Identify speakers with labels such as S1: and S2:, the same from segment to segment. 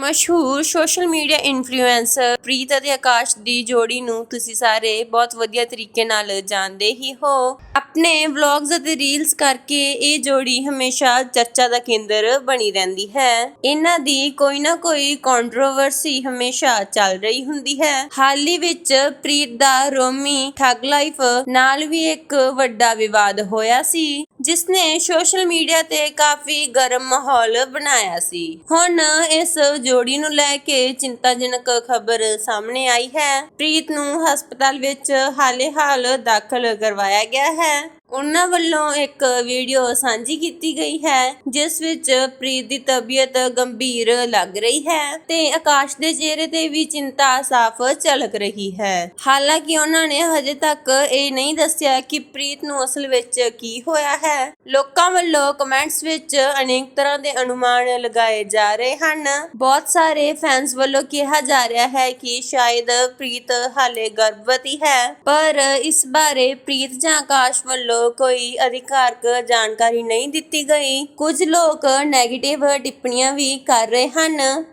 S1: ਮਸ਼ਹੂਰ social media influencer ਪ੍ਰੀਤ ਅਤੇ ਆਕਾਸ਼ ਦੀ ਜੋੜੀ ਨੂੰ ਤੁਸੀਂ ਸਾਰੇ ਬਹੁਤ ਵਧੀਆ ਤਰੀਕੇ ਨਾਲ ਜਾਣਦੇ ਹੀ ਹੋ। ਆਪਣੇ ਵਲੌਗਸ ਅਤੇ ਰੀਲਸ ਕਰਕੇ ਇਹ ਜੋੜੀ ਹਮੇਸ਼ਾ ਚਰਚਾ ਦਾ ਕੇਂਦਰ ਬਣੀ ਰਹਿੰਦੀ ਹੈ। ਇਹਨਾਂ ਦੀ ਕੋਈ ਨਾ ਕੋਈ ਕੰਟਰੋਵਰਸੀ ਹਮੇਸ਼ਾ ਚੱਲ ਰਹੀ ਹੁੰਦੀ ਹੈ। ਹਾਲ ਹੀ ਵਿੱਚ ਪ੍ਰੀਤ ਦਾ ਰੋਮੀ ਠੱਗ ਲਾਈਫ ਨਾਲ ਵੀ ਇੱਕ ਵੱਡਾ ਵਿਵਾਦ ਹੋਇਆ ਸੀ। ਜਿਸ ਨੇ ਸੋਸ਼ਲ ਮੀਡੀਆ ਤੇ ਕਾਫੀ ਗਰਮ ਮਾਹੌਲ ਬਣਾਇਆ ਸੀ। ਹੁਣ ਇਸ ਜੋੜੀ ਨੂੰ ਲੈ ਕੇ ਚਿੰਤਾਜਨਕ ਖਬਰ ਸਾਹਮਣੇ ਆਈ ਹੈ। ਪ੍ਰੀਤ ਨੂੰ ਹਸਪਤਾਲ ਵਿੱਚ ਹਾਲੇ ਹਾਲ ਦਾਖਲ ਕਰਵਾਇਆ ਗਿਆ ਹੈ। ਉਹਨਾਂ ਵੱਲੋਂ ਇੱਕ ਵੀਡੀਓ ਸਾਂਝੀ ਕੀਤੀ ਗਈ ਹੈ, ਜਿਸ ਵਿੱਚ ਪ੍ਰੀਤ ਦੀ ਤਬੀਅਤ ਗੰਭੀਰ ਲੱਗ ਰਹੀ ਹੈ ਤੇ ਆਕਾਸ਼ ਦੇ ਚਿਹਰੇ ਤੇ ਵੀ ਚਿੰਤਾ ਸਾਫ਼ ਝਲਕ ਰਹੀ ਹੈ। ਹਾਲਾਂਕਿ ਉਹਨਾਂ ਨੇ ਹਜੇ ਤੱਕ ਇਹ ਨਹੀਂ ਦੱਸਿਆ ਕਿ ਪ੍ਰੀਤ ਨੂੰ ਅਸਲ ਵਿੱਚ ਕੀ ਹੋਇਆ ਹੈ। ਲੋਕਾਂ ਵੱਲੋਂ ਕਮੈਂਟਸ ਵਿੱਚ ਅਨੇਕ ਤਰ੍ਹਾਂ ਦੇ ਅਨੁਮਾਨ ਲਗਾਏ ਜਾ ਰਹੇ ਹਨ। ਬਹੁਤ ਸਾਰੇ ਫੈਨਸ ਵੱਲੋਂ ਕਿਹਾ ਜਾ ਰਿਹਾ ਹੈ ਕਿ ਸ਼ਾਇਦ ਪ੍ਰੀਤ ਹਾਲੇ ਗਰਭਵਤੀ ਹੈ, ਪਰ ਇਸ ਬਾਰੇ ਪ੍ਰੀਤ ਜਾਂ ਆਕਾਸ਼ ਵੱਲੋਂ ਕੋਈ ਅਧਿਕਾਰਕ ਜਾਣਕਾਰੀ ਨਹੀਂ ਦਿੱਤੀ ਗਈ। ਕੁਝ ਲੋਕ ਨੈਗੇਟਿਵ ਟਿੱਪਣੀਆਂ ਵੀ ਕਰ ਰਹੇ ਹਨ।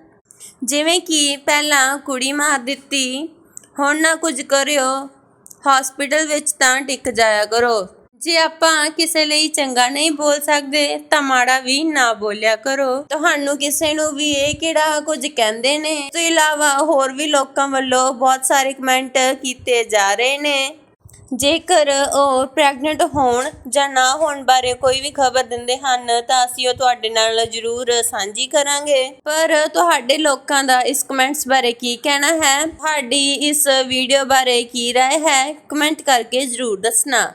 S1: ਜਿਵੇਂ ਕਿ ਪਹਿਲਾਂ ਕੁੜੀ ਮਾਰ ਦਿੱਤੀ, ਹੁਣ ਨਾ ਕੁਝ ਕਰਿਓ। ਹਸਪੀਟਲ ਵਿੱਚ ਤਾਂ ਟਿਕ ਜਾਇਆ ਕਰੋ। ਜੇ ਆਪਾਂ ਕਿਸੇ ਲਈ ਚੰਗਾ ਨਹੀਂ ਬੋਲ ਸਕਦੇ, ਤਾਂ ਮਾੜਾ ਵੀ ਨਾ ਬੋਲਿਆ ਕਰੋ। ਤੁਹਾਨੂੰ ਕਿਸੇ ਨੂੰ ਵੀ ਇਹ ਕਿਹੜਾ ਕੁਝ ਕਹਿੰਦੇ ਨੇ? ਇਸ ਤੋਂ ਇਲਾਵਾ ਹੋਰ ਵੀ ਲੋਕਾਂ ਵੱਲੋਂ ਬਹੁਤ ਸਾਰੇ ਕਮੈਂਟ ਕੀਤੇ ਜਾ ਰਹੇ ਨੇ। ਜੇਕਰ ਉਹ ਪ੍ਰੈਗਨੈਂਟ ਹੋਣ ਜਾਂ ਨਾ ਹੋਣ ਬਾਰੇ ਕੋਈ ਵੀ ਖਬਰ ਦਿੰਦੇ ਹਨ, ਤਾਂ ਅਸੀਂ ਉਹ ਤੁਹਾਡੇ ਨਾਲ ਜ਼ਰੂਰ ਸਾਂਝੀ ਕਰਾਂਗੇ। ਪਰ ਤੁਹਾਡੇ ਲੋਕਾਂ ਦਾ ਇਸ ਕਮੈਂਟਸ ਬਾਰੇ ਕੀ ਕਹਿਣਾ ਹੈ? ਤੁਹਾਡੀ ਇਸ ਵੀਡੀਓ ਬਾਰੇ ਕੀ ਰਾਏ ਹੈ? ਕਮੈਂਟ ਕਰਕੇ ਜ਼ਰੂਰ ਦੱਸਣਾ।